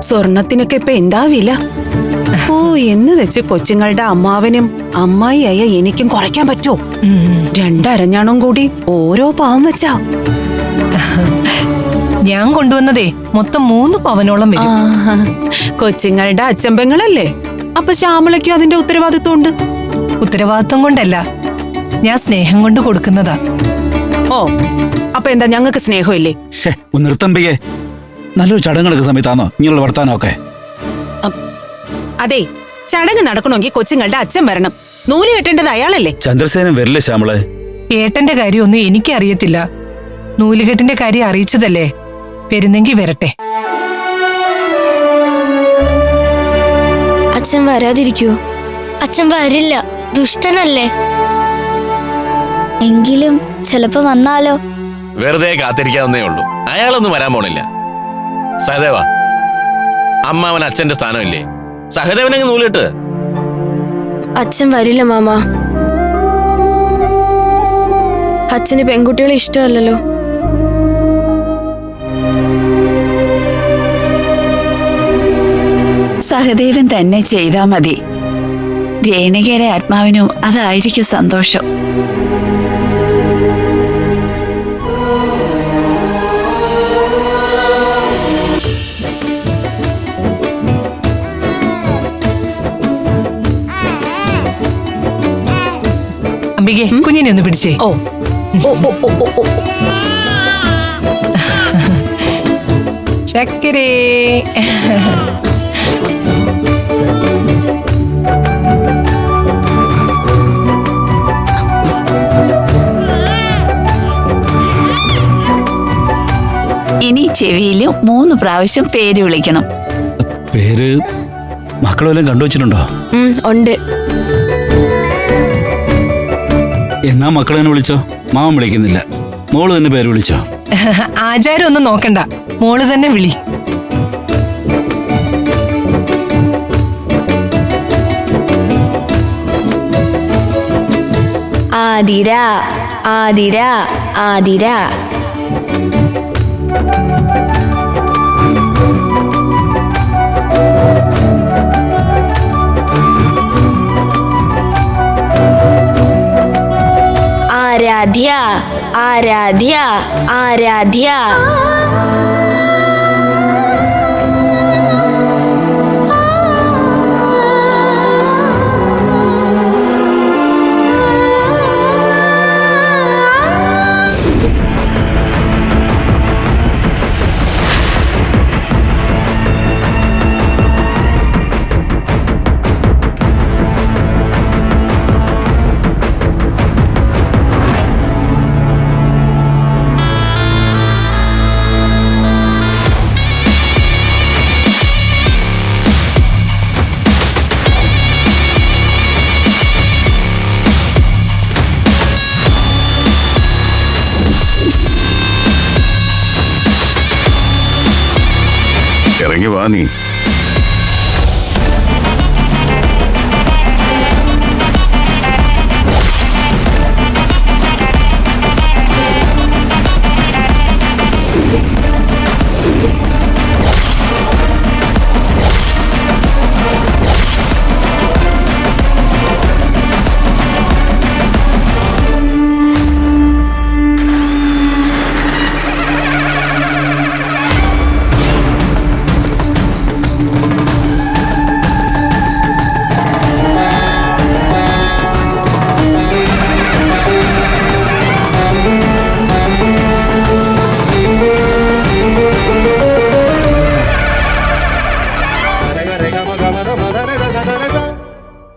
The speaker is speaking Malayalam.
സ്വർണത്തിനൊക്കെ ഇപ്പൊ എന്താ വില? ഓ എന്ന് വെച്ച് കൊച്ചുങ്ങളുടെ അമ്മാവനും അമ്മായിയായ എനിക്കും കുറയ്ക്കാൻ പറ്റുമോ? രണ്ടരഞ്ഞാണും കൂടി ഓരോ പാവം വെച്ചാ. ഞാൻ കൊണ്ടുവന്നതേ മൊത്തം മൂന്ന് പവനോളം വരും. കൊച്ചുങ്ങളുടെ അച്ചമ്പങ്ങളല്ലേ? അപ്പൊ ശ്യാമളയ്ക്കും അതിന്റെ ഉത്തരവാദിത്വം ഉണ്ട് ഉത്തരവാദിത്വം കൊണ്ടല്ല. ഞാൻ സ്നേഹം കൊണ്ട് കൊടുക്കുന്നതാ. ഓ അപ്പൊ എന്താ ഞങ്ങൾക്ക് സ്നേഹമില്ലേ? നിർത്തമ്പിക്കേ നല്ലൊരു ചടങ്ങെടുക്കുന്ന സമയത്താണോ ഇങ്ങനെയുള്ള വർത്താനമൊക്കെ. അതെ ചടങ്ങ് നടക്കണമെങ്കിൽ കൊച്ചുങ്ങളുടെ അച്ഛൻ വരണം. നൂൽ കെട്ടേണ്ടത് അയാളല്ലേ? ചന്ദ്രസേനൻ വരില്ലേ ശ്യാമളെ? ഏട്ടന്റെ കാര്യമൊന്നും എനിക്കറിയത്തില്ല. നൂലുകെട്ടിന്റെ കാര്യം അറിയിച്ചതല്ലേ? വരുന്നെങ്കി വരട്ടെ. അച്ഛൻ വരാതിരിക്കൂ. അച്ഛൻ വരില്ല. ദുഷ്ടനല്ലേ? എങ്കിലും ചിലപ്പോ വന്നാലോ? വെറുതെ കാത്തിരിക്കാവുന്നേ ഉള്ളൂ. അയാളൊന്നും വരാൻ പോണില്ല. സഹദേവ അമ്മാവൻ അച്ഛന്റെ സ്ഥാനമില്ലേ? സഹദേവനങ്ങ് നൂലിട്ട്. അച്ഛൻ വരില്ല മാമ. അച്ഛന് പെൺകുട്ടികളെ ഇഷ്ടമല്ലല്ലോ. സഹദേവൻ തന്നെ ചെയ്താ മതി. രേണികയുടെ ആത്മാവിനും അതായിരിക്കും സന്തോഷം. അംബികെ കുഞ്ഞിനെ ഒന്ന് പിടിച്ചേ. ഓ. ചക്കരേ. ഇനി ചെവിയിലും മൂന്ന് പ്രാവശ്യം പേര് വിളിക്കണം. പേര് മക്കളെല്ലാം കണ്ടുവച്ചിട്ടുണ്ടോ ഉണ്ട്. എന്നാ മക്കളെ വിളിച്ചോ? മാമൻ വിളിക്കുന്നില്ല. മോൾ തന്നെ പേര് വിളിച്ചോ? ആചാരം ഒന്നും നോക്കണ്ട. മോൾ തന്നെ വിളി. ആതിര ആതിര ആതിര. ആരാധ്യ ആരാധ്യ ആരാധ്യ. ഇറങ്ങി വാ നീ